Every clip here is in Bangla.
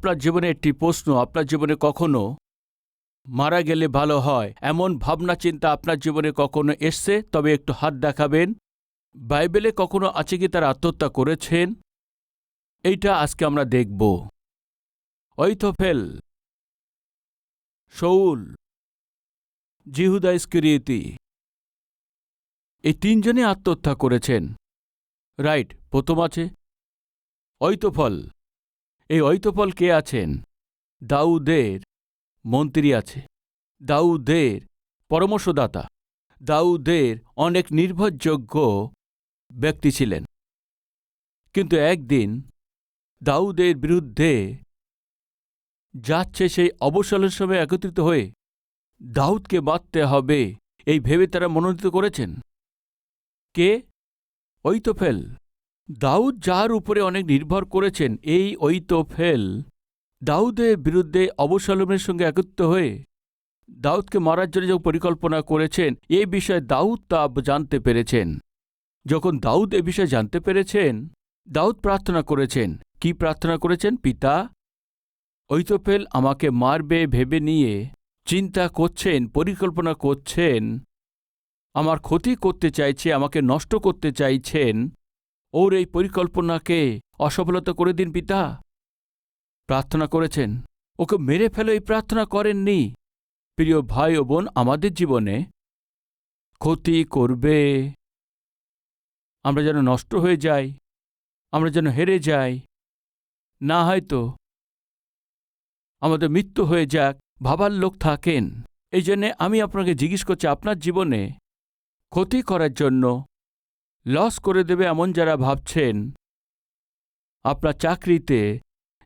আপনার জীবনে একটি প্রশ্ন, আপনার জীবনে কখনো মারা গেলে ভালো হয়? এমন ভাবনা, চিন্তা আপনার জীবনে কখনো এসছে? তবে একটু হাত দেখাবেন। বাইবেলে কখনো আছে কি তারা আত্মহত্যা করেছেন? এইটা আজকে আমরা দেখব। ঐথোফেল শৌল জিহুদা স্কিরিয়তি এই তিনজনে আত্মহত্যা করেছেন। রাইট, প্রথম আছে। ঐতফল এই ঐতফল কে আছেন? দাউদের মন্ত্রী আছে। দাউদের পরামর্শদাতা। দাউদের অনেক নির্ভরযোগ্য ব্যক্তি ছিলেন। কিন্তু একদিন দাউদের বিরুদ্ধে যাচ্ছে সেই অবসলের সময় একত্রিত হয়ে দাউদকে বাঁধতে হবে এই ভেবে তারা মনোনীত করেছেন। কে? ঐতফেল দাউদ যার উপরে অনেক নির্ভর করেছেন, এই ঐতফেল দাউদের বিরুদ্ধে অবসলমের সঙ্গে একত্র হয়ে দাউদকে মারার জন্য যখন পরিকল্পনা করেছেন এই বিষয়ে দাউদ তা জানতে পেরেছেন। যখন দাউদ এ বিষয়ে জানতে পেরেছেন, দাউদ প্রার্থনা করেছেন। কি প্রার্থনা করেছেন? পিতা, ঐতফেল আমাকে মারবে, ভেবে নিয়ে চিন্তা করছেন, পরিকল্পনা করছেন, আমার ক্ষতি করতে চাইছে, আমাকে নষ্ট করতে চাইছেন ওর এই পরিকল্পনাকে অসফলতা করে দিন, পিতা। প্রার্থনা করেছেন, ওকে মেরে ফেলো এই প্রার্থনা করেননি। প্রিয় ভাই ও বোন, আমাদের জীবনে ক্ষতি করবে। আমরা যেন নষ্ট হয়ে যাই, আমরা যেন হেরে যাই। না হয়তো আমাদের মৃত্যু হয়ে যাক, ভাবার লোক থাকেন। এই জন্যে আমি আপনাকে জিজ্ঞেস করছি, আপনার জীবনে ক্ষতি করার জন্য লস করে দেবে এমন যারা ভাবছেন, আপনার চাকরিতে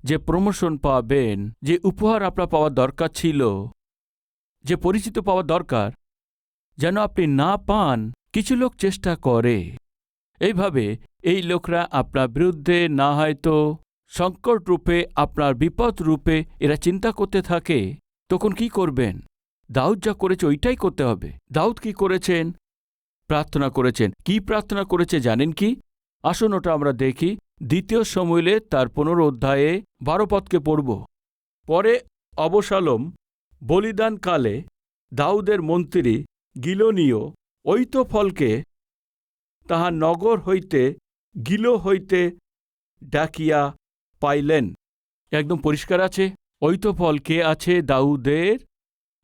যে প্রমোশন পাবেন, যে উপহার আপনার পাওয়ার দরকার ছিল, যে পরিচিত পাওয়ার দরকার, যেন আপনি না পান, কিছু লোক চেষ্টা করে। এইভাবে এই লোকরা আপনার বিরুদ্ধে না হয়তো সংকট রূপে, আপনার বিপদ রূপে এরা চিন্তা করতে থাকে, তখন কি করবেন? দাউদ যা করেছে ওইটাই করতে হবে। দাউদ কি করেছেন? প্রার্থনা করেছেন। কি প্রার্থনা করেছে জানেন কি? আসুন ওটা আমরা দেখি। দ্বিতীয় সমইলে তার পনেরো অধ্যায়ে বারো পদকে পড়ব। পরে অবসালম, বলিদানকালে দাউদের মন্ত্রী গিলোনীয় ঐতফলকে তাহার নগর হইতে, গিলো হইতে ডাকিয়া পাইলেন। একদম পরিষ্কার আছে। ঐতফল কে আছে? দাউদের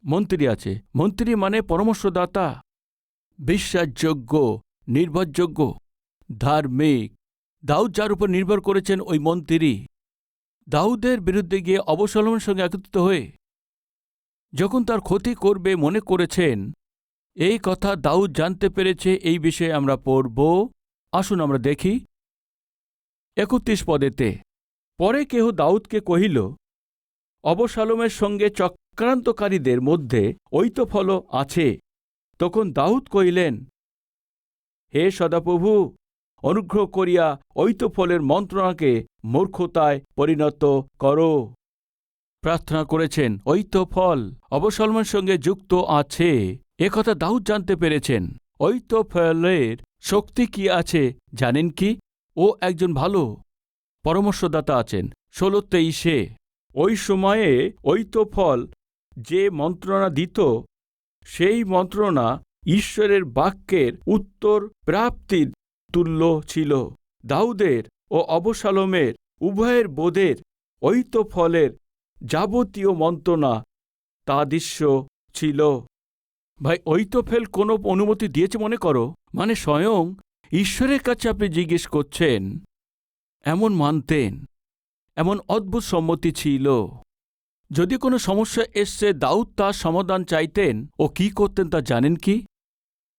মন্ত্রী আছে। মন্ত্রী মানে পরামর্শদাতা। বিশ্বাসযোগ্য, নির্ভরযোগ্য, ধার্মিক। দাউদ যার উপর নির্ভর করেছেন ওই মন্ত্রী। দাউদের বিরুদ্ধে গিয়ে অবসলমের সঙ্গে একত্রিত হয়ে যখন তার ক্ষতি করবে মনে করেছেন, এই কথা দাউদ জানতে পেরেছে, এই বিষয়ে আমরা পড়ব। আসুন আমরা দেখি। একত্রিশ পদেতে, পরে কেহ দাউদকে কহিল অবসালমের সঙ্গে চক্রান্তকারীদের মধ্যে ঐতফল আছে। তখন দাউদ কহিলেন, হে সদাপ্রভু, অনুগ্রহ করিয়া ঐতফলের মন্ত্রণাকে মূর্খতায় পরিণত করো। প্রার্থনা করেছেন, ঐতফল অবসলমের সঙ্গে যুক্ত আছে। একথা দাউদ জানতে পেরেছেন। ঐতফলের শক্তি কি আছে জানেন কি? ও একজন ভালো পরামর্শদাতা আছেন। ষোলো তেইশে ওই সময়ে ঐতফল যে মন্ত্রণা দিত সেই মন্ত্রণা ঈশ্বরের বাক্যের উত্তর প্রাপ্তির তুল্য ছিল। দাউদের ও অবসালমের উভয়ের বোধের ঐতফলের যাবতীয় মন্ত্রণা তাদৃশ্য ছিল। ভাই, ঐতফেল কোনো অনুমতি দিয়েছে মনে করো? মানে স্বয়ং ঈশ্বরের কাছে আপনি জিজ্ঞেস করছেন, এমন মানতেন, এমন অদ্ভুত সম্মতি ছিল। যদি কোনো সমস্যা এসছে, দাউদ তার সমাধান চাইতেন। ও কি করতেন তা জানেন কি?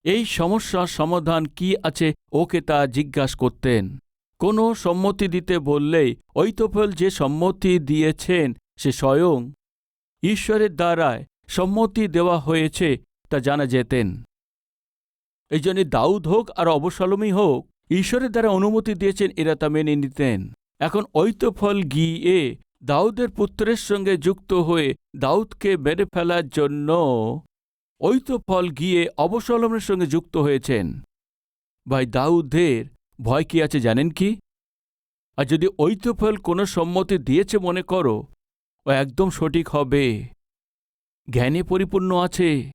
এই সমস্যার সমাধান কি আছে, ওকে তা জিজ্ঞাসা করতেন। কোনো সম্মতি দিতে বললেই, ঐতফল যে সম্মতি দিয়েছেন, সে স্বয়ং ঈশ্বরের দ্বারায় সম্মতি দেওয়া হয়েছে, তা জানা যেতেন। এই জন্য দাউদ হোক আর অবসলমই হোক, ঈশ্বরের দ্বারা অনুমতি দিয়েছেন, এরা তা মেনে নিতেন। এখন ঐতফল গিয়ে দাউদের পুত্রের সঙ্গে যুক্ত হয়ে দাউদকে মেরে ফেলার জন্য ঐতফল গিয়ে অবসলমের সঙ্গে যুক্ত হয়েছেন। ভাই, দাউদের ভয় কি আছে জানেন কি? আর যদি ঐতফল কোনো সম্মতি দিয়েছে মনে করো, ও একদম সঠিক হবে। জ্ঞানে পরিপূর্ণ আছে।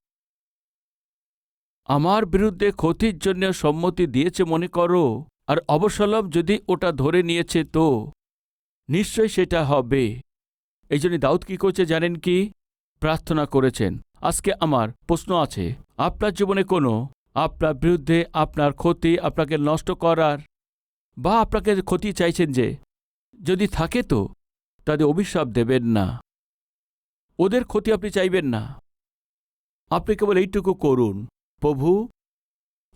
আমার বিরুদ্ধে ক্ষতির জন্য সম্মতি দিয়েছে মনে করো, আর অবসলম যদি ওটা ধরে নিয়েছে তো? নিশ্চয় সেটা হবে। এই জন্য দাউদ কি করছে জানেন কি? প্রার্থনা করেছেন। আজকে আমার প্রশ্ন আছে, আপনার জীবনে কোনো, আপনার বিরুদ্ধে আপনার ক্ষতি আপনাকে নষ্ট করার বা আপনাকে ক্ষতি চাইছেন যে, যদি থাকে তো, তাদের অভিশাপ দেবেন না। ওদের ক্ষতি আপনি চাইবেন না। আপনি কেবল এইটুকু করুন, প্রভু,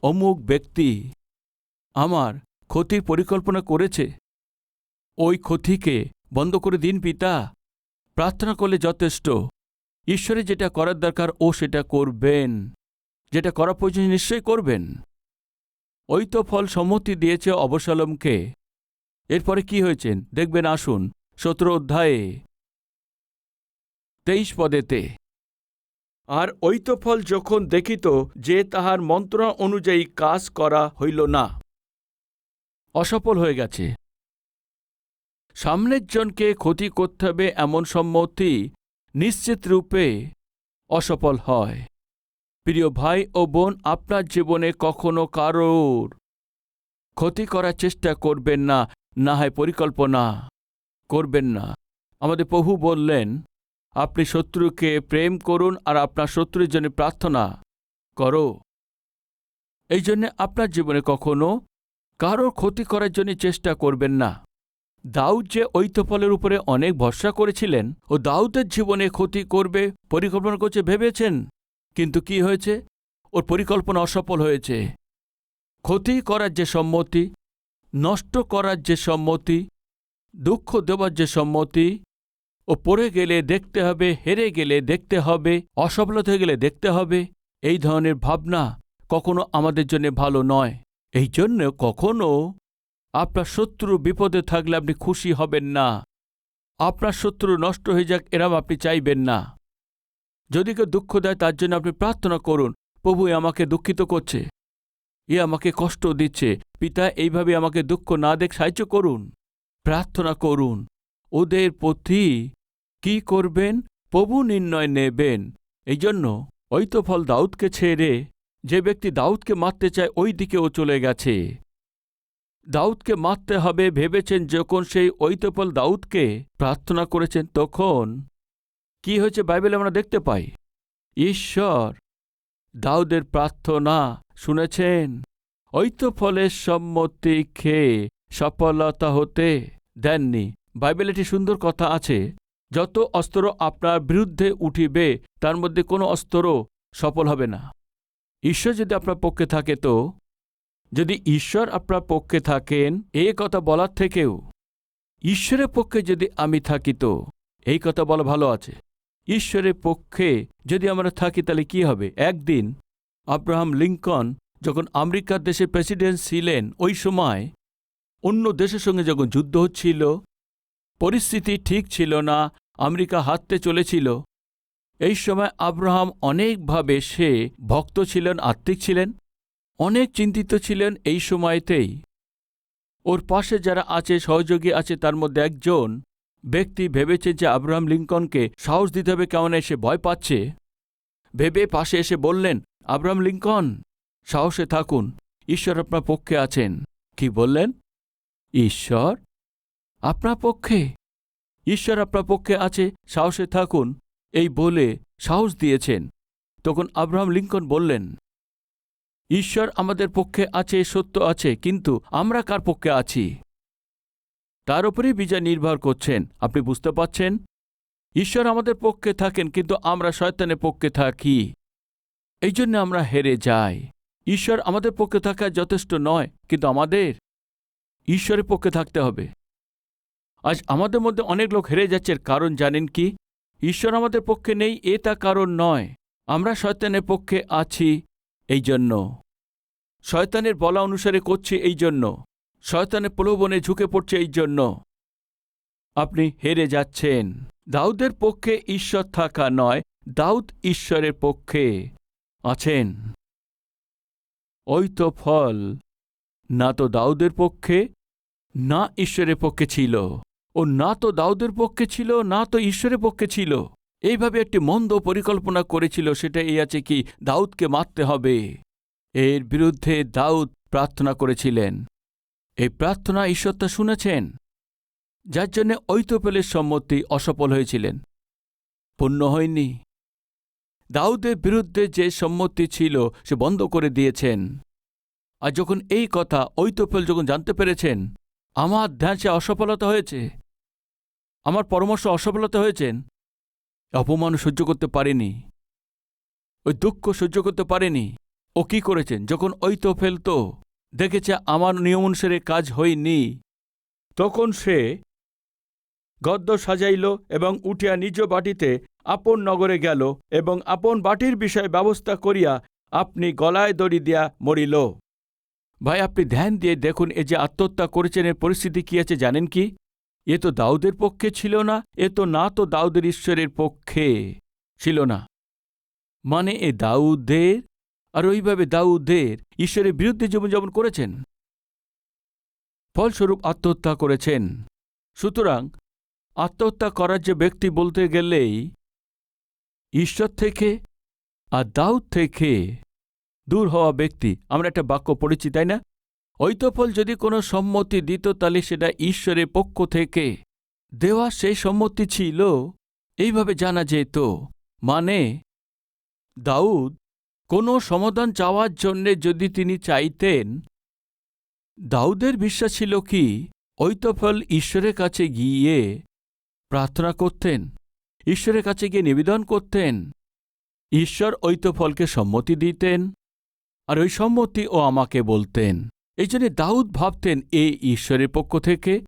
অমুক ব্যক্তি আমার ক্ষতির পরিকল্পনা করেছে। ওই ক্ষতিকে বন্ধ করে দিন পিতা। প্রার্থনা করলে যথেষ্ট। ঈশ্বরে যেটা করার দরকার, ও সেটা করবেন। যেটা করা প্রয়োজন, নিশ্চয়ই করবেন। ওই তো ফল সম্মতি দিয়েছে অবসালমকে। এরপরে কি হয়েছেন দেখবেন, আসুন, সতেরো অধ্যায়ে। তেইশ পদেতে। আর ঐতফল যখন দেখিত যে তাহার মন্ত্রণা অনুযায়ী কাজ করা হইল না, অসফল হয়ে গেছে। সামনের জনকে ক্ষতি করতে হবে এমন সম্মতি নিশ্চিত রূপে অসফল হয়। প্রিয় ভাই ও বোন, আপনার জীবনে কখনো কারোর ক্ষতি করার চেষ্টা করবেন না না হয় পরিকল্পনা করবেন না। আমাদের প্রভু বললেন, আপনি শত্রুকে প্রেম করুন আর আপনার শত্রুর জন্য প্রার্থনা করো। এই জন্যে আপনার জীবনে কখনো কারোর ক্ষতি করার জন্য চেষ্টা করবেন না। দাউদ যে ঐতফলের উপরে অনেক ভরসা করেছিলেন ও দাউদের জীবনে ক্ষতি করবে পরিকল্পনা করছে ভেবেছেন, কিন্তু কি হয়েছে? ওর পরিকল্পনা অসফল হয়েছে। ক্ষতি করার যে সম্মতি, নষ্ট করার যে সম্মতি, দুঃখ দেওয়ার যে সম্মতি, ও পড়ে গেলে দেখতে হবে, হেরে গেলে দেখতে হবে, অসফলতা হয়ে গেলে দেখতে হবে, এই ধরনের ভাবনা কখনো আমাদের জন্য ভালো নয়। এই জন্য কখনো আপনার শত্রু বিপদে থাকলে আপনি খুশি হবেন না। আপনার শত্রু নষ্ট হয়ে যাক, এরম আপনি চাইবেন না। যদি কেউ দুঃখ দেয়, তার জন্য আপনি প্রার্থনা করুন, প্রভু, এ আমাকে দুঃখিত করছে। এ আমাকে কষ্ট দিচ্ছে। পিতা, এইভাবে আমাকে দুঃখ না দেখ, সাহায্য করুন। প্রার্থনা করুন। ওদের প্রতি কি করবেন? প্রভু নির্ণয় নেবেন। এই জন্য ওই তো ফল দাউদকে ছেড়ে যে ব্যক্তি দাউদকে মারতে চায়, ওই দিকে ও চলে গেছে। দাউদকে মারতে হবে ভেবেছেন যখন সেই ঐতফল দাউদকে প্রার্থনা করেছেন তখন কি হয়েছে বাইবেলে আমরা দেখতে পাই? ঈশ্বর দাউদের প্রার্থনা শুনেছেন, ঐতফলের সম্মতি খেয়ে সফলতা হতে দেননি। বাইবেলে একটি সুন্দর কথা আছে, যত অস্ত্র আপনার বিরুদ্ধে উঠিবে, তার মধ্যে কোনো অস্ত্র সফল হবে না। ঈশ্বর যদি আপনার পক্ষে থাকে তো যদি ঈশ্বর আপনার পক্ষে থাকেন, এ কথা বলার থেকেও। ঈশ্বরের পক্ষে যদি আমি থাকি তো, এই কথা বলা ভালো আছে। ঈশ্বরের পক্ষে যদি আমরা থাকি, তাহলে কি হবে? একদিন আব্রাহাম লিঙ্কন যখন আমেরিকার দেশে প্রেসিডেন্ট ছিলেন, ওই সময় অন্য দেশের সঙ্গে যখন যুদ্ধ হচ্ছিল, পরিস্থিতি ঠিক ছিল না, আমেরিকা হাততে চলেছিল, এই সময় আব্রাহাম অনেকভাবে সে ভক্ত ছিলেন, আত্মিক ছিলেন। অনেক চিন্তিত ছিলেন এই সময়তেই। ওর পাশে যারা আছে, সহযোগী আছে, তার মধ্যে একজন ব্যক্তি ভেবেছে যে আব্রাহাম লিঙ্কনকে সাহস দিতে হবে কেমন এসে ভয় পাচ্ছে। ভেবে পাশে এসে বললেন, আব্রাহাম লিঙ্কন, সাহসে থাকুন, ঈশ্বর আপনার পক্ষে আছেন। কি বললেন? ঈশ্বর? আপনার পক্ষে। ঈশ্বর আপনার পক্ষে আছে, সাহসে থাকুন। এই বলে সাহস দিয়েছেন। তখন আব্রাহাম লিঙ্কন বললেন ঈশ্বর আমাদের পক্ষে আছে, সত্য আছে, কিন্তু আমরা কার পক্ষে আছি? তার উপরেই বিজয় নির্ভর করছেন, আপনি বুঝতে পাচ্ছেন ঈশ্বর আমাদের পক্ষে থাকেন, কিন্তু আমরা শয়তানের পক্ষে থাকি। এই জন্য আমরা হেরে যাই। ঈশ্বর আমাদের পক্ষে থাকা যথেষ্ট নয়, কিন্তু আমাদের? ঈশ্বরের পক্ষে থাকতে হবে। আজ আমাদের মধ্যে অনেক লোক হেরে যাচ্ছে কারণ জানেন কি? ঈশ্বর আমাদের পক্ষে নেই, এ তা কারণ নয়। আমরা শয়তানের পক্ষে আছি। এই জন্য। শয়তানের বলা অনুসারে করছে এই জন্য। শয়তানের প্রলোভনে ঝুঁকে পড়ছে এই জন্য। আপনি হেরে যাচ্ছেন। দাউদের পক্ষে ঈশ্বর থাকা নয়, দাউদ ঈশ্বরের পক্ষে আছেন। ওই তো ফল। না তো দাউদের পক্ষে, না ঈশ্বরের পক্ষে ছিল। ও না তো দাউদের পক্ষে ছিল, না তো ঈশ্বরের পক্ষে ছিল। এইভাবে একটি মন্দ পরিকল্পনা করেছিল, সেটা এই আছে কি, দাউদকে মারতে হবে। এর বিরুদ্ধে দাউদ প্রার্থনা করেছিলেন। এই প্রার্থনা ঈশ্বর তা শুনেছেন। যার জন্যে ঐতপেলের সম্মতি অসফল হয়েছিলেন। পূর্ণ হয়নি। দাউদের বিরুদ্ধে যে সম্মতি ছিল, সে বন্ধ করে দিয়েছেন। আর যখন এই কথা ঐতপেল যখন জানতে পেরেছেন, আমার ধ্যানসে অসফলতা হয়েছে। আমার পরামর্শ অসফলতা হয়েছেন। অপমান সহ্য করতে পারেনি। ওই দুঃখ সহ্য করতে পারেনি। ও কি করেছেন? যখন ওই তো ফেলতো, দেখেছে আমার নিয়ম অনুসারে কাজ হয়নি। তখন সে গদ্য সাজাইল এবং উঠিয়া নিজ বাটিতে আপন নগরে গেল এবং আপন বাটির বিষয়ে ব্যবস্থা করিয়া আপনি গলায় দড়ি দিয়া মরিল। ভাই, আপনি ধ্যান দিয়ে দেখুন এ যে আত্মহত্যা করেছেন, এর পরিস্থিতি কি আছে জানেন কি? এ তো দাউদের পক্ষে ছিল না, এ তো না তো দাউদের ঈশ্বরের পক্ষে ছিল না। মানে এ দাউদের, আর ওইভাবে দাউদের ঈশ্বরের বিরুদ্ধে জীবনযাপন করেছেন? ফলস্বরূপ আত্মহত্যা করেছেন। সুতরাং আত্মহত্যা করার যে ব্যক্তি বলতে গেলেই ঈশ্বর থেকে আর দাউদ থেকে দূর হওয়া ব্যক্তি। আমরা একটা বাক্য পড়েছি, তাই না? ঐতফল যদি কোনো সম্মতি দিত তাহলে সেটা ঈশ্বরের পক্ষ থেকে। দেওয়া সেই সম্মতি ছিল, এইভাবে জানা যেত মানে দাউদ, কোনো সমাধান চাওয়ার জন্যে যদি তিনি চাইতেন, দাউদের বিশ্বাস ছিল কি, ঐতফল ঈশ্বরের কাছে গিয়ে প্রার্থনা করতেন, ঈশ্বরের কাছে গিয়ে নিবেদন করতেন, ঈশ্বর ঐতফলকে সম্মতি দিতেন, আর ওই সম্মতি ও আমাকে বলতেন। এই জন্য দাউদ ভাবতেন এ ঈশ্বরের পক্ষ থেকে।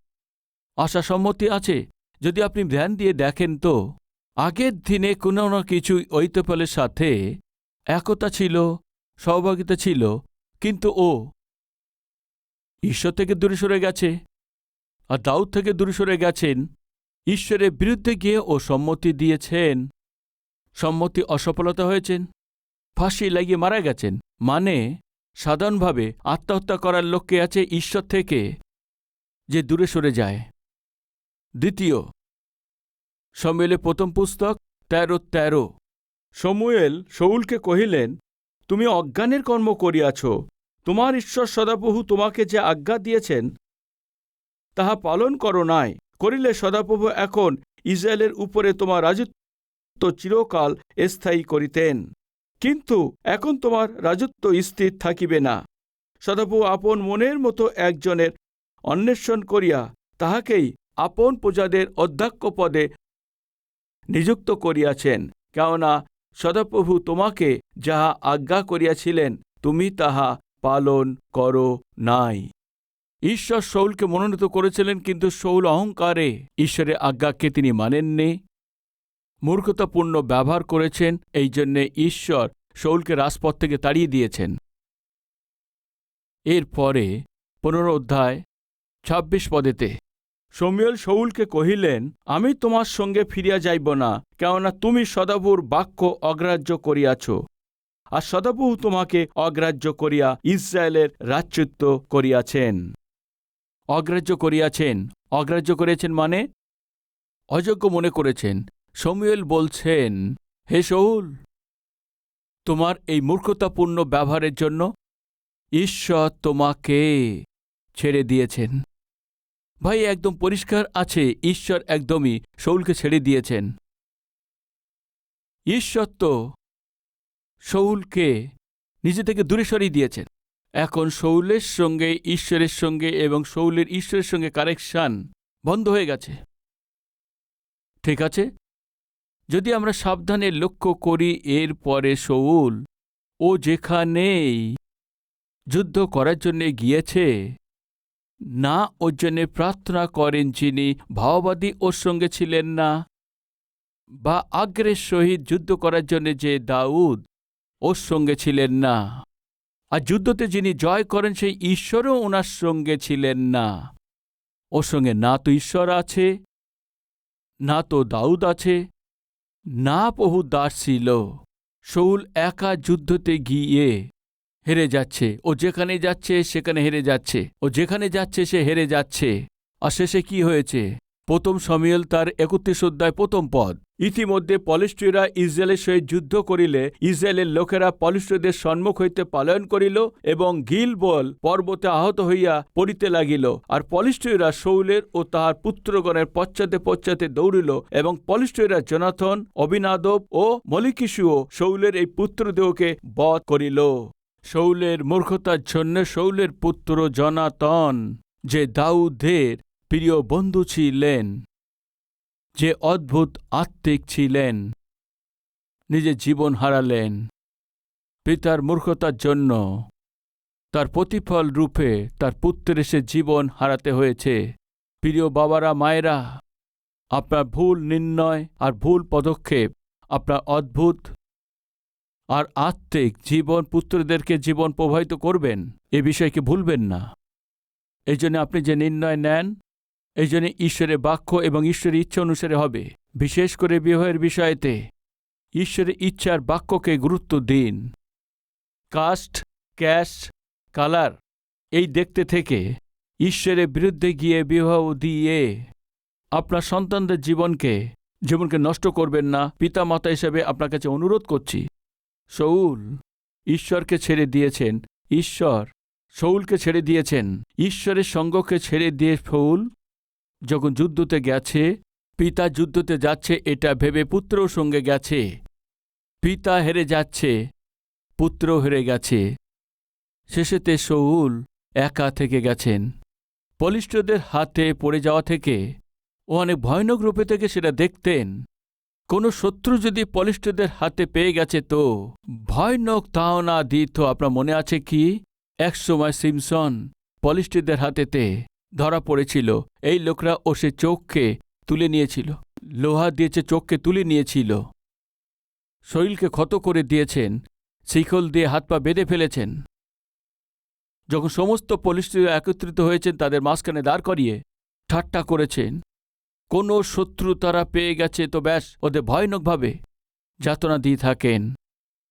আশা সম্মতি আছে, যদি আপনি ধ্যান দিয়ে দেখেন তো। আগের দিনে কোনো না কিছু ঐতফলের সাথে একতা ছিল, সহভাগিতা ছিল, কিন্তু ও ঈশ্বর থেকে দূরে সরে গেছে। আর দাউদ থেকে দূরে সরে গেছেন, ঈশ্বরের বিরুদ্ধে গিয়ে ও সম্মতি দিয়েছেন। সম্মতি অসফলতা হয়েছেন, ফাঁসি লাগিয়ে মারা গেছেন। মানে সাধারণভাবে আত্মহত্যা করার লক্ষ্যে আছে ঈশ্বর থেকে? যে দূরে সরে যায়। দ্বিতীয় সময়েলে প্রথম পুস্তক, তেরো তেরো। সমুয়েল শৌলকে কহিলেন, তুমি অজ্ঞানের কর্ম করিয়াছ। তোমার ঈশ্বর সদাপ্রভু তোমাকে যে আজ্ঞা দিয়েছেন, তাহা পালন করো নাই। করিলে সদাপ্রভু এখন ইসরায়েলের উপরে তোমার রাজত্ব চিরকাল স্থায়ী করিতেন। কিন্তু এখন তোমার রাজত্ব স্থির থাকিবে না। সদাপ্রভু আপন মনের মতো একজনের অন্বেষণ করিয়া তাহাকেই আপন প্রজাদের অধ্যক্ষ পদে নিযুক্ত করিয়াছেন, কেননা সদাপ্রভু তোমাকে যাহা আজ্ঞা করিয়াছিলেন, তুমি তাহা পালন করো নাই। ঈশ্বর শৌলকে মনোনীত করেছিলেন, কিন্তু শৌল অহংকারে ঈশ্বরের আজ্ঞাকে তিনি মানেননি। মূর্খতাপূর্ণ ব্যবহার করেছেন, এই জন্যে ঈশ্বর শৌলকে রাজপথ থেকে তাড়িয়ে দিয়েছেন। এরপরে পনেরো অধ্যায়, ছাব্বিশ পদেতে সমীয়ল শৌলকে কহিলেন, আমি তোমার সঙ্গে ফিরিয়া যাইব না, কেননা তুমি সদাবুর বাক্য অগ্রাহ্য করিয়াছ। আর সদাবু তোমাকে অগ্রাহ্য করিয়া ইসরায়েলের রাজ্যত্ব করিয়াছেন। অগ্রাহ্য করিয়াছেন। অগ্রাহ্য করিয়াছেন মানে? অযোগ্য মনে করেছেন। সমীয়েল বলছেন, হে শৌল তোমার এই মূর্খতাপূর্ণ ব্যবহারের জন্য ঈশ্বর তোমাকে ছেড়ে দিয়েছেন। ভাই, একদম পরিষ্কার আছে, ঈশ্বর একদমই শৌলকে ছেড়ে দিয়েছেন। ঈশ্বর তো শৌলকে নিজে থেকে দূরে সরিয়ে দিয়েছেন। এখন শৌলের সঙ্গে, ঈশ্বরের সঙ্গে এবং শৌলের ঈশ্বরের সঙ্গে কারেকশান বন্ধ হয়ে গেছে। ঠিক আছে? যদি আমরা সাবধানে লক্ষ্য করি এর পরে শৌল ও যেখানেই যুদ্ধ করার জন্যে গিয়েছে, না ওর জন্যে প্রার্থনা করেন যিনি ভাওবাদী ওর সঙ্গে ছিলেন না, বা আগ্রের সহিত যুদ্ধ করার জন্য যে দাউদ ওর সঙ্গে ছিলেন না, আর যুদ্ধতে যিনি জয় করেন সেই ঈশ্বরও ওনার সঙ্গে ছিলেন না। ওর সঙ্গে না তো ঈশ্বর আছে, না তো দাউদ আছে না বহু দাস ছিল, শৌল একা যুদ্ধতে গিয়ে হেরে যাচ্ছে। ও যেখানে যাচ্ছে, সেখানে হেরে যাচ্ছে। ও যেখানে যাচ্ছে, সে হেরে যাচ্ছে। আর শেষে কি হয়েছে? প্রথম সমিয়েল তার একত্রিশ অধ্যায় প্রথম পদ। ইতিমধ্যে পলিস্ট্রীরা ইসরায়েলের সহিত যুদ্ধ করিলে ইসরায়েলের লোকেরা পলিস্ট্রীদের সম্মুখ হইতে পালয়ন করিল এবং গিলবল পর্বতে আহত হইয়া পড়িতে লাগিল। আর পলিস্ট্রীরা শৌলের ও তাহার পুত্রগণের পশ্চাতে পশ্চাতে দৌড়িল এবং পলিস্ট্রীরা জনাথন, অবিনাদব ও মলিকিসুও শৌলের এই পুত্রদেহকে বধ করিল। শৌলের মূর্খতার জন্য শৌলের পুত্র জনাতন যে দাউদের প্রিয় বন্ধু ছিলেন, যে অদ্ভুত আত্মিক ছিলেন নিজের জীবন হারালেন, পিতার মূর্খতার জন্য তার প্রতিফল রূপে তার পুত্রের সে জীবন হারাতে হয়েছে। প্রিয় বাবারা, মায়েরা, আপনার ভুল নির্ণয় আর ভুল পদক্ষেপ, আপনার অদ্ভুত আর আত্মিক জীবন পুত্রদেরকে জীবন প্রবাহিত করবেন, এ বিষয়কে ভুলবেন না? এই জন্য আপনি যে নির্ণয় নেন এই জন্য ঈশ্বরের বাক্য এবং ঈশ্বরের ইচ্ছা অনুসারে হবে, বিশেষ করে বিবাহের বিষয়তে। ঈশ্বরের ইচ্ছার বাক্যকে গুরুত্ব দিন। কাস্ট ক্যাশ কালার এই দেখতে থেকে ঈশ্বরের বিরুদ্ধে গিয়ে বিবাহ দিয়ে আপনার সন্তানদের জীবনকে জীবনকে নষ্ট করবেন না পিতা মাতা হিসেবে আপনার কাছে অনুরোধ করছি। শৌল ঈশ্বরকে ছেড়ে দিয়েছেন। ঈশ্বর শৌলকে ছেড়ে দিয়েছেন। ঈশ্বরের সঙ্গকে ছেড়ে দিয়ে শৌল যখন যুদ্ধতে গেছে, পিতা যুদ্ধতে যাচ্ছে, এটা ভেবে পুত্রও সঙ্গে গেছে। পিতা হেরে যাচ্ছে পুত্র হেরে গেছে। শেষেতে শৌল একা থেকে গেছেন। বলিষ্ঠদের হাতে পড়ে যাওয়া থেকে ও অনেক ভয়ানক রূপে থেকে সেটা দেখতেন। কোনো শত্রু যদি পলিষ্ঠদের হাতে পেয়ে গেছে তো ভয়ানক তাও না দিত। আপনার মনে আছে কি? একসময় সিমসন পলিষ্ঠদের হাতেতে ধরা পড়েছিল। এই লোকরা ও সে চোখকে তুলে নিয়েছিল। লোহা দিয়েছে চোখকে তুলে নিয়েছিল। শরীরকে ক্ষত করে দিয়েছেন। শিকল দিয়ে হাত পা বেঁধে ফেলেছেন। যখন সমস্ত পলিস্ট্রিরা একত্রিত হয়েছেন, তাদের মাঝখানে দাঁড় করিয়ে ঠাট্টা করেছেন। কোনো শত্রু তারা পেয়ে গেছে তো ব্যাস, ওদের ভয়ানকভাবে যাতনা দিয়ে থাকেন।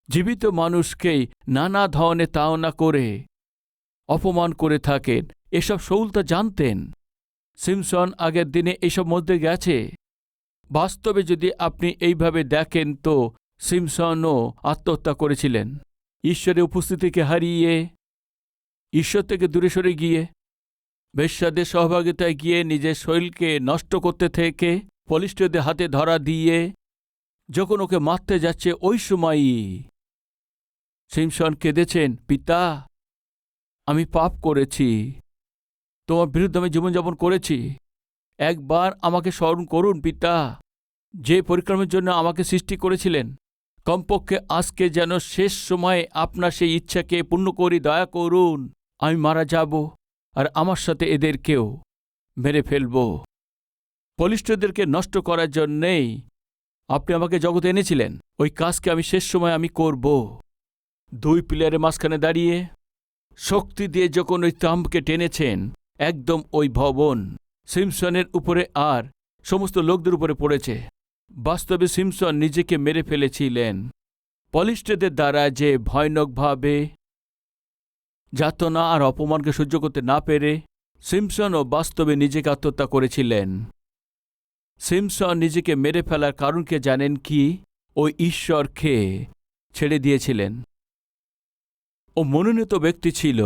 জীবিত মানুষকেই নানা ধরনের তাওনা করে, অপমান করে থাকেন। এসব শৌল তা জানতেন। সিমসন আগের দিনে এসব মধ্যে গেছে। বাস্তবে যদি আপনি এইভাবে দেখেন তো সিমসনও আত্মহত্যা করেছিলেন। ঈশ্বরের উপস্থিতিকে হারিয়ে, ঈশ্বর থেকে দূরে সরে গিয়ে, বেশ্যাদের সহভাগিতায় গিয়ে নিজের শৈলকে নষ্ট করতে থেকে পলিস্টদের হাতে ধরা দিয়ে যখন ওকে মারতে যাচ্ছে, ওই সময়ই সিমসন কেঁদেছেন, পিতা, আমি পাপ করেছি। তোমার বিরুদ্ধে আমি জীবনযাপন করেছি। একবার আমাকে স্মরণ করুন, পিতা। যে পরিক্রমের জন্য আমাকে সৃষ্টি করেছিলেন, কমপক্ষে আজকে যেন শেষ সময়ে আপনার সেই ইচ্ছাকে পূর্ণ করি, দয়া করুন। আমি মারা যাব, আর আমার সাথে এদেরকেও মেরে ফেলব। পলিষ্ঠদেরকে নষ্ট করার জন্যেই আপনি আমাকে জগতে এনেছিলেন। ওই কাজকে আমি শেষ সময় আমি করব। দুই পিলারের মাঝখানে দাঁড়িয়ে শক্তি দিয়ে যখন ওই তাম্বকে টেনেছেন একদম ওই ভবন। সিমসনের উপরে আর সমস্ত লোকদের উপরে পড়েছে। বাস্তবে সিমসন নিজেকে মেরে ফেলেছিলেন। পলিস্টদের দ্বারা যে ভয়ানকভাবে যাতনা আর অপমানকে সহ্য করতে না পেরে সিমসনও বাস্তবে নিজেকে আত্মহত্যা করেছিলেন। সিমসন নিজেকে মেরে ফেলার কারণকে জানেন কি? ওই ঈশ্বরকে ছেড়ে দিয়েছিলেন। ও মনোনীত ব্যক্তি ছিল।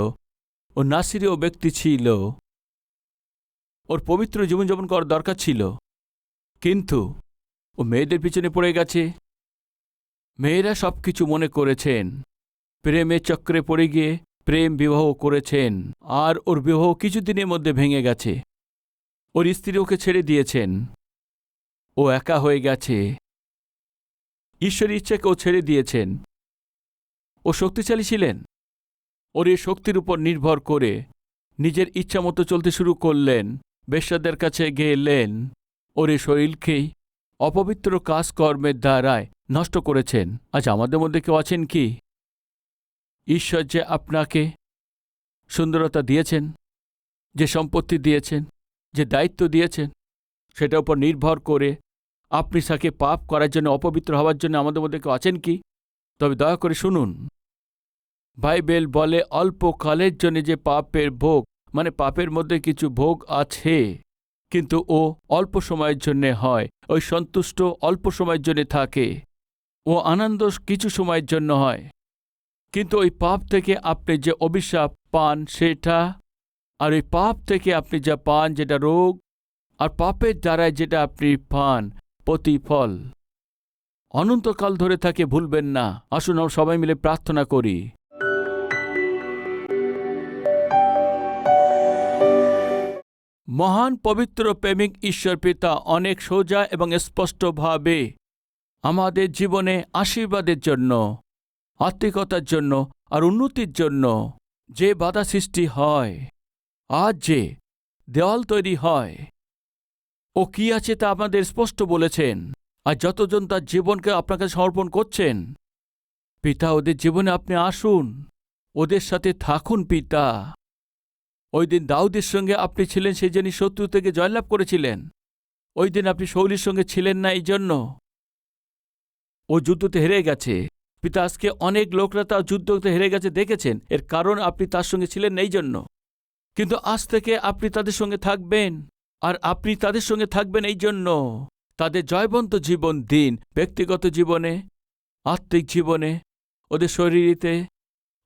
ও নাসিরীয় ব্যক্তি ছিল। ওর পবিত্র জীবনযাপন করার দরকার ছিল। কিন্তু ও মেয়েদের পিছনে পড়ে গেছে। মেয়েরা সব কিছু মনে করেছেন। প্রেমের চক্রে পড়ে গিয়ে প্রেম বিবাহ করেছেন। আর ওর বিবাহ কিছুদিনের মধ্যে ভেঙে গেছে। ওর স্ত্রী ওকে ছেড়ে দিয়েছেন। ও একা হয়ে গেছে। ঈশ্বর ইচ্ছাকে ও ছেড়ে দিয়েছেন। ও শক্তিশালী ছিলেন। ওর এই শক্তির উপর নির্ভর করে নিজের ইচ্ছা মতো চলতে শুরু করলেন। বেশ্যাদের কাছে গেলেন। ওর শরীরকেই অপবিত্র কাজকর্মের দ্বারায় নষ্ট করেছেন। আজ আমাদের মধ্যে কেউ আছেন কি? ঈশ্বর যে আপনাকে সুন্দরতা দিয়েছেন, যে সম্পত্তি দিয়েছেন, যে দায়িত্ব দিয়েছেন, সেটার উপর নির্ভর করে আপনি তাকে পাপ করার জন্য, অপবিত্র হওয়ার জন্য আমাদের মধ্যে কেউ আছেন কি? তবে দয়া করে শুনুন। বাইবেল বলে, অল্পকালের জন্য যে পাপের ভোগ মানে পাপের মধ্যে কিছু ভোগ আছে। কিন্তু ও অল্প সময়ের জন্যে হয় ওই সন্তুষ্ট অল্প সময়ের জন্য থাকে। ও আনন্দ কিছু সময়ের জন্য হয়। কিন্তু ওই পাপ থেকে আপনি যে অভিশাপ পান সেটা, আর ওই পাপ থেকে আপনি যা পান যেটা রোগ, আর পাপের দ্বারায় যেটা আপনি পান, প্রতিফল। অনন্তকাল ধরে থাকে, ভুলবেন না। আসুন সবাই মিলে প্রার্থনা করি। মহান পবিত্র প্রেমিক ঈশ্বর পিতা অনেক সোজা এবং স্পষ্টভাবে আমাদের জীবনে আশীর্বাদের জন্য, আত্মিকতার জন্য আর উন্নতির জন্য যে বাধা সৃষ্টি হয়, আজ যে দেওয়াল তৈরি হয়। ও কি আছে তা আপনাদের স্পষ্ট বলেছেন। আর যতজন তার জীবনকে আপনাকে সমর্পণ করছেন, পিতা, ওদের জীবনে আপনি আসুন, ওদের সাথে থাকুন পিতা। ওই দিন দাউদের সঙ্গে আপনি ছিলেন সেই জন্য শত্রু থেকে জয়লাভ করেছিলেন। ওই দিন আপনি শৌলির সঙ্গে ছিলেন না এই জন্য ও যুদ্ধতে হেরে গেছে। পিতা আজকে অনেক লোকরা তার যুদ্ধতে হেরে গেছে দেখেছেন। এর কারণ আপনি তার সঙ্গে ছিলেন এই জন্য কিন্তু আজ থেকে আপনি তাদের সঙ্গে থাকবেন। আর আপনি তাদের সঙ্গে থাকবেন এই জন্য তাদের জয়বন্ত জীবন দিন, ব্যক্তিগত জীবনে, আত্মিক জীবনে, ওদের শরীরেতে,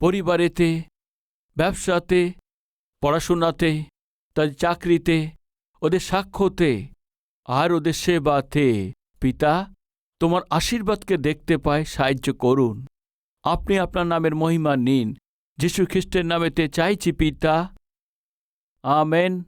পরিবারেতে, ব্যবসাতে পড়াশোনাতে তাদের চাকরিতে, ওদের সাক্ষ্যতে, আর ওদের সেবাতে। পিতা, তোমার আশীর্বাদকে দেখতে পায়, সাহায্য করুন। আপনি আপনার নামের মহিমা নিন। যীশু খ্রিস্টের নামেতে চাইছি, পিতা। আমেন।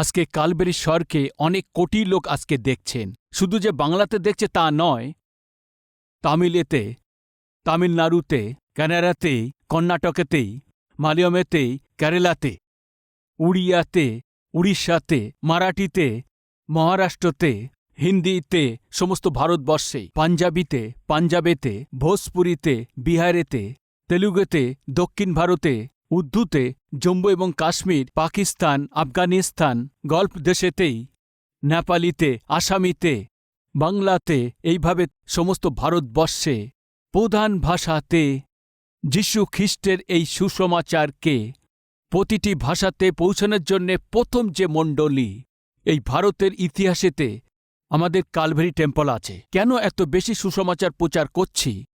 আজকে কালবেরি স্বরকে অনেক কোটি লোক আজকে দেখছেন। শুধু যে বাংলাতে দেখছে তা নয়, তামিলেতে, তামিলনাড়ুতে, কানাডাতে কর্ণাটকেতেই মালয়মেতে, কেরালাতে, উড়িয়াতে, উড়িষ্যাতে, মারাঠিতে, মহারাষ্ট্রতে, হিন্দিতে, সমস্ত ভারতবর্ষে, পাঞ্জাবিতে, পাঞ্জাবেতে, ভোজপুরিতে, বিহারেতে, তেলুগুতে, দক্ষিণ ভারতে উর্দুতে জম্মু এবং কাশ্মীর, পাকিস্তান, আফগানিস্তান, গল্ফ দেশেতেই, নেপালিতে, আসামিতে, বাংলাতে এইভাবে সমস্ত ভারতবর্ষে প্রধান ভাষাতে যীশু খ্রিস্টের এই সুসমাচারকে প্রতিটি ভাষাতে পৌঁছানোর জন্যে প্রথম যে মণ্ডলী এই ভারতের ইতিহাসেতে আমাদের কালভেরি টেম্পল আছে। কেন এত বেশি সুসমাচার প্রচার করছি?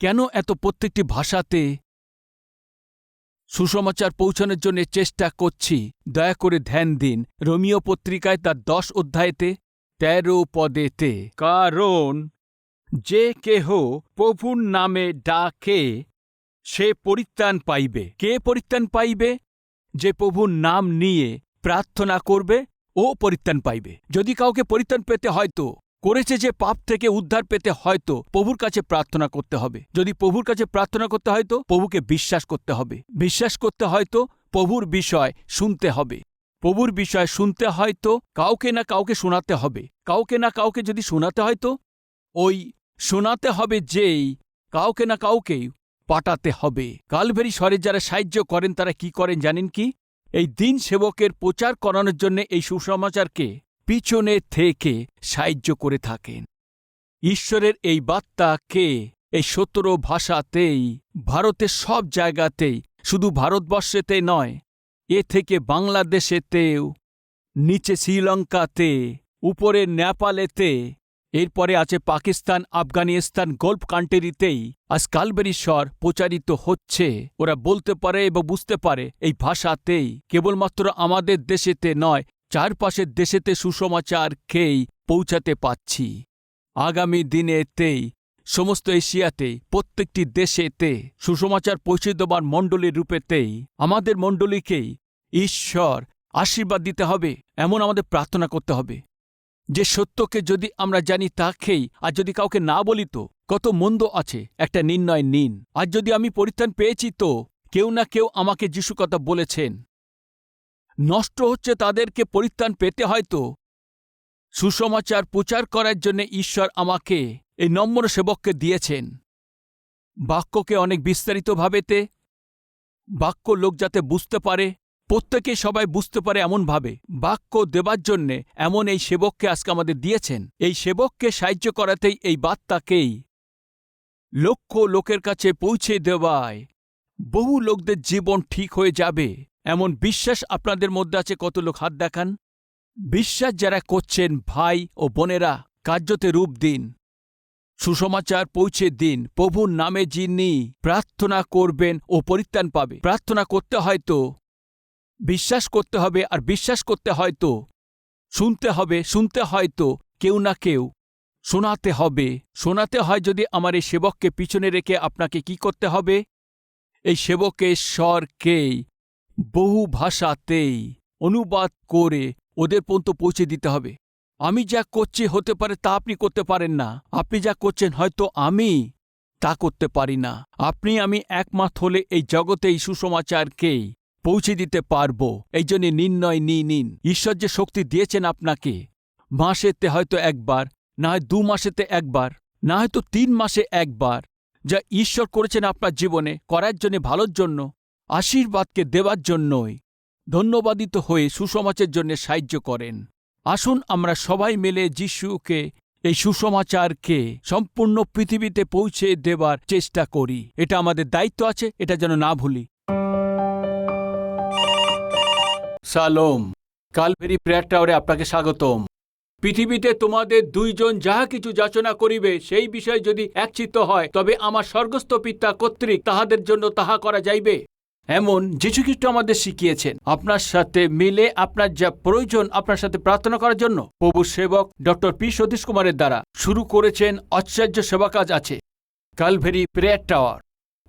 কেন এত প্রত্যেকটি ভাষাতে সুসমাচার পৌঁছানোর জন্য চেষ্টা করছি। দয়া করে ধ্যান দিন। রোমিও পত্রিকায় তার দশ অধ্যায়েতে, তেরো পদেতে, কারণ যে কেহ প্রভুর নামে ডাকে, সে পরিত্রাণ পাইবে। কে পরিত্রাণ পাইবে? যে প্রভুর নাম নিয়ে প্রার্থনা করবে, ও পরিত্রাণ পাইবে। যদি কাউকে পরিত্রাণ পেতে হয়তো করেছে যে পাপ থেকে উদ্ধার পেতে হয়তো প্রভুর কাছে প্রার্থনা করতে হবে। যদি প্রভুর কাছে প্রার্থনা করতে হয়তো, প্রভুকে বিশ্বাস করতে হবে। বিশ্বাস করতে হয়তো প্রভুর বিষয় শুনতে হবে। প্রভুর বিষয় শুনতে হয়তো কাউকে না কাউকে শোনাতে হবে। কাউকে না কাউকে যদি শোনাতে হয়তো, ওই শোনাতে হবে যেই কাউকে না কাউকেই পাঠাতে হবে। কালভেরি স্বরে যারা সাহায্য করেন, তারা কি করেন জানেন কি? এই দিন সেবকের প্রচার করানোর জন্য এই সুসমাচারকে পিছনে থেকে সাহায্য করে থাকেন। ঈশ্বরের এই বার্তাকে এই সতেরো ভাষাতেই, ভারতের সব জায়গাতেই, শুধু ভারতবর্ষেতে নয়, এ থেকে বাংলাদেশেতেও, নিচে শ্রীলঙ্কাতে, উপরে নেপালেতে, এরপরে আছে পাকিস্তান, আফগানিস্তান, গল্ফ কান্ট্রিতেই আজ কালবেরিস্বর প্রচারিত হচ্ছে। ওরা বলতে পারে এবং বুঝতে পারে, এই ভাষাতেই, কেবলমাত্র আমাদের দেশেতে নয় চারপাশের দেশেতে সুসমাচারকেই পৌঁছাতে পাচ্ছি। আগামী দিনেতেই সমস্ত এশিয়াতে, প্রত্যেকটি দেশেতে সুসমাচার পৌঁছে দেবার মণ্ডলীর রূপেতেই, আমাদের মণ্ডলীকেই ঈশ্বর আশীর্বাদ দিতে হবে, এমন আমাদের প্রার্থনা করতে হবে। যে সত্যকে যদি আমরা জানি, তা তাকেই আর যদি কাউকে না বলি তো, কত মন্দ আছে, একটা নির্ণয় নিন। আর যদি আমি পরিত্রাণ পেয়েছি তো, কেউ না কেউ আমাকে যিশু কথা বলেছেন। নষ্ট হচ্ছে তাদেরকে পরিত্রাণ পেতে হয়তো। সুসমাচার প্রচার করার জন্য ঈশ্বর আমাকে এই নম্র সেবককে দিয়েছেন। বাক্যকে অনেক বিস্তারিতভাবেতে, বাক্য লোক যাতে বুঝতে পারে প্রত্যেকে সবাই বুঝতে পারে এমনভাবে। বাক্য দেবার জন্যে এমন এই সেবককে আজকে আমাদের দিয়েছেন। এই সেবককে সাহায্য করাতেই এই বার্তাকেই লক্ষ লোকের কাছে পৌঁছে দেওয়ায় বহু লোকদের জীবন ঠিক হয়ে যাবে। এমন বিশ্বাস আপনাদের মধ্যে আছে? কত লোক হাত দেখান। বিশ্বাস যারা করছেন ভাই ও বোনেরা, কার্যতে রূপ দিন। সুসমাচার পৌঁছে দিন। প্রভুর নামে যিনি প্রার্থনা করবেন ও পরিত্রাণ পাবে। প্রার্থনা করতে হয়তো, বিশ্বাস করতে হবে আর বিশ্বাস করতে হয়তো, শুনতে হবে, শুনতে হয়তো কেউ না কেউ। শোনাতে হবে। শোনাতে হয় যদি আমার এই সেবককে পিছনে রেখে আপনাকে কি করতে হবে? এই সেবকের স্বরকেই বহু ভাষাতেই অনুবাদ করে ওদের পর্যন্ত পৌঁছে দিতে হবে। আমি যা করছি হতে পারে তা আপনি করতে পারেন না। আপনি যা করছেন হয়তো আমি তা করতে পারি না। আপনি, আমি একমাত হলে এই জগতে এই সুসমাচারকেই পৌঁছে দিতে পারব। এই জন্য নির্ণয় নিয়ে নিন। ঈশ্বর যে শক্তি দিয়েছেন আপনাকে, মাসেতে হয়তো একবার, না হয় দু মাসেতে একবার, না হয়তো তিন মাসে একবার, যা ঈশ্বর করেছেন আপনার জীবনে, করার জন্য, ভালোর জন্য আশীর্বাদকে দেওয়ার জন্যই ধন্যবাদিত হয়ে সুসমাচারের জন্য সাহায্য করেন। আসুন আমরা সবাই মিলে যিশুকে, এই সুসমাচারকে সম্পূর্ণ পৃথিবীতে পৌঁছে দেবার চেষ্টা করি। এটা আমাদের দায়িত্ব আছে, এটা যেন না ভুলি। সালোম। কালভেরি প্রেয়ার টাওয়ারে আপনাকে স্বাগতম। পৃথিবীতে তোমাদের দুইজন যাহা কিছু যাচনা করিবে, সেই বিষয়ে যদি একচিত্ত হয়, তবে আমার স্বর্গস্থ পিতা কর্তৃক তাহাদের জন্য তাহা করা যাইবে। এমন যীশুখ্রিস্ট আমাদের শিখিয়েছেন আপনার সাথে মিলে আপনার যা প্রয়োজন আপনার সাথে প্রার্থনা করার জন্য। প্রভু সেবক ডক্টর পি সতীশ কুমারের দ্বারা শুরু করেছেন আশ্চর্য সেবা কাজ আছে। Calvary prayer tower.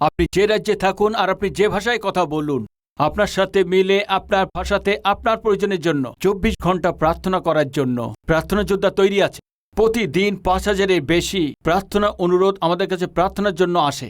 আপনি যে রাজ্যে থাকুন আর আপনি যে ভাষায় কথা বলুন, আপনার সাথে মিলে আপনার ভাষাতে আপনার প্রয়োজনের জন্য চব্বিশ ঘণ্টা প্রার্থনা করার জন্য প্রার্থনা যোদ্ধা তৈরি আছে। প্রতিদিন পাঁচ হাজারের বেশি প্রার্থনা অনুরোধ আমাদের কাছে প্রার্থনার জন্য আসে।